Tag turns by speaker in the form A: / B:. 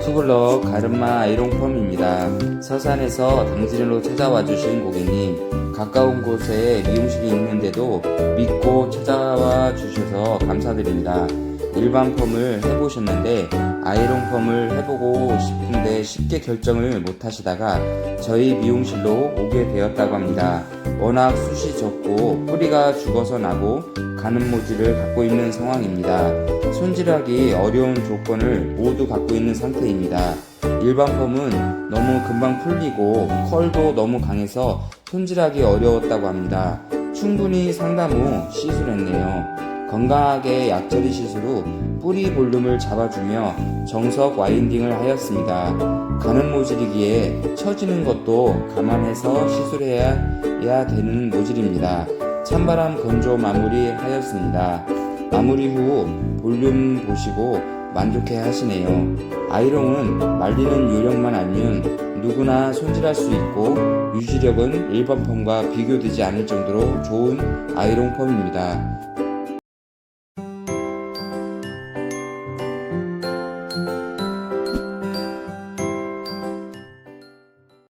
A: 투블럭 가르마 아이롱펌입니다. 서산에서 당진으로 찾아와 주신 고객님, 가까운 곳에 미용실이 있는데도 믿고 찾아와 주셔서 감사드립니다. 일반 펌을 해보셨는데 아이롱 펌을 해보고 싶은데 쉽게 결정을 못 하시다가 저희 미용실로 오게 되었다고 합니다. 워낙 숱이 적고 뿌리가 죽어서 나고 가는 모질을 갖고 있는 상황입니다. 손질하기 어려운 조건을 모두 갖고 있는 상태입니다. 일반 펌은 너무 금방 풀리고 컬도 너무 강해서 손질하기 어려웠다고 합니다. 충분히 상담 후 시술했네요. 건강하게 약처리 시술 후 뿌리 볼륨을 잡아주며 정석 와인딩을 하였습니다. 가는 모질이기에 처지는 것도 감안해서 시술해야 해야 되는 모질입니다. 찬바람 건조 마무리 하였습니다. 마무리 후 볼륨 보시고 만족해 하시네요. 아이롱은 말리는 요령만 알면 누구나 손질할 수 있고 유지력은 일반 펌과 비교되지 않을 정도로 좋은 아이롱 펌입니다.